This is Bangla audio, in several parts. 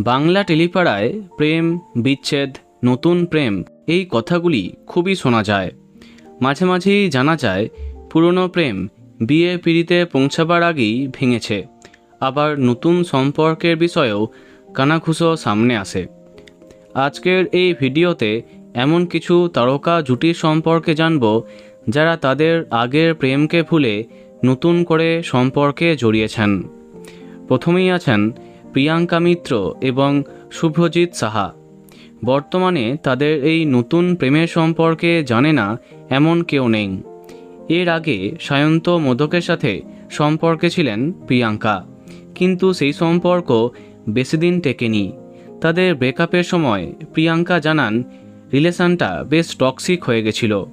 বাংলা টেলিপাড়ায় প্রেম, বিচ্ছেদ, নতুন প্রেম এই কথাগুলি খুবই শোনা যায়। মাঝে মাঝেই জানা যায়, পুরনো প্রেম বিয়ে পিড়িতে পৌঁছাবার আগেই ভেঙেছে। আবার নতুন সম্পর্কের বিষয়েও কানাঘুষো সামনে আসে। আজকের এই ভিডিওতে এমন কিছু তারকা জুটির সম্পর্কে জানব, যারা তাদের আগের প্রেমকে ভুলে নতুন করে সম্পর্কে জড়িয়েছেন। প্রথমেই আছেন প্রিয়াঙ্কা মিত্র এবং শুভ্রজিৎ সাহা। বর্তমানে তাদের এই নতুন প্রেমের সম্পর্কে জানে না এমন কেউ নেই। এর আগে সায়ন্ত মোদকের সাথে সম্পর্কে ছিলেন প্রিয়াঙ্কা। কিন্তু সেই সম্পর্ক বেশিদিন টেকেনি। তাদের ব্রেকআপের সময় প্রিয়াঙ্কা জানান, রিলেশনটা বেশ টক্সিক হয়ে গেছিল।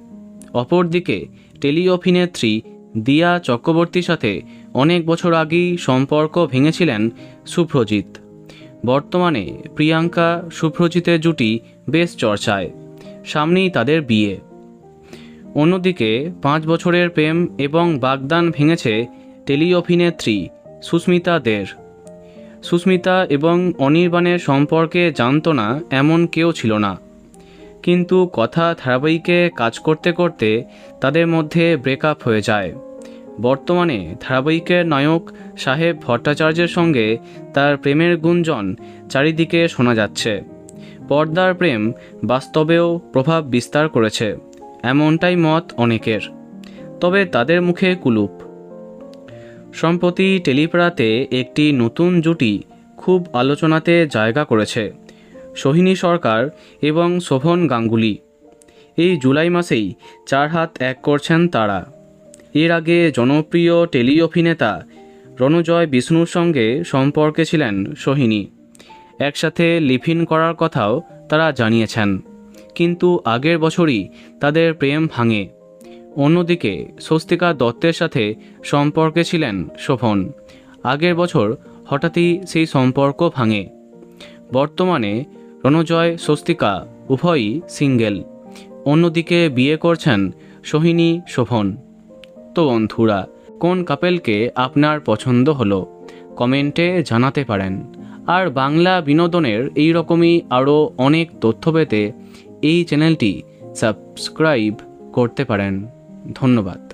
অপরদিকে টেলি অভিনেত্রী দিয়া চক্রবর্তীর সাথে অনেক বছর আগেই সম্পর্ক ভেঙেছিলেন শুভ্রজিৎ বর্তমানে প্রিয়াঙ্কা শুভ্রজিতের জুটি বেশ চর্চায়, সামনেই তাদের বিয়ে। অন্যদিকে পাঁচ বছরের প্রেম এবং বাগদান ভেঙেছে টেলি অভিনেত্রী সুস্মিতা দের। সুস্মিতা এবং অনির্বাণের সম্পর্কে জানত না এমন কেউ ছিল না। কিন্তু কথা ধারাবাহিকে কাজ করতে করতে তাদের মধ্যে ব্রেকআপ হয়ে যায়। বর্তমানে ধারাবাহিকের নায়ক সাহেব ভট্টাচার্যের সঙ্গে তার প্রেমের গুঞ্জন চারিদিকে শোনা যাচ্ছে। পর্দার প্রেম বাস্তবেও প্রভাব বিস্তার করেছে, এমনটাই মত অনেকের। তবে তাদের মুখে কুলুপ। সম্প্রতি টেলিপাড়াতে একটি নতুন জুটি খুব আলোচনাতে জায়গা করেছে, সোহিনী সরকার এবং শোভন গাঙ্গুলি। এই জুলাই মাসেই চার হাত এক করছেন তারা। এর আগে জনপ্রিয় টেলি অভিনেতা রণজয় বিষ্ণুর সঙ্গে সম্পর্কে ছিলেন সোহিনী। একসাথে লিফিন করার কথাও তারা জানিয়েছেন। কিন্তু আগের বছরই তাদের প্রেম ভাঙে। অন্যদিকে স্বস্তিকা দত্তের সাথে সম্পর্কে ছিলেন শোভন। আগের বছর হঠাৎই সেই সম্পর্ক ভাঙে। বর্তমানে রণজয়, স্বস্তিকা উভয়ই সিঙ্গেল। অন্যদিকে বিয়ে করছেন সোহিনী, শোভন। বন্ধুরা কোন কাপেলকে আপনার পছন্দ হলো, কমেন্টে জানাতে পারেন। আর বাংলা বিনোদনের এই রকমই আরও অনেক তথ্য পেতে এই চ্যানেলটি সাবস্ক্রাইব করতে পারেন। ধন্যবাদ।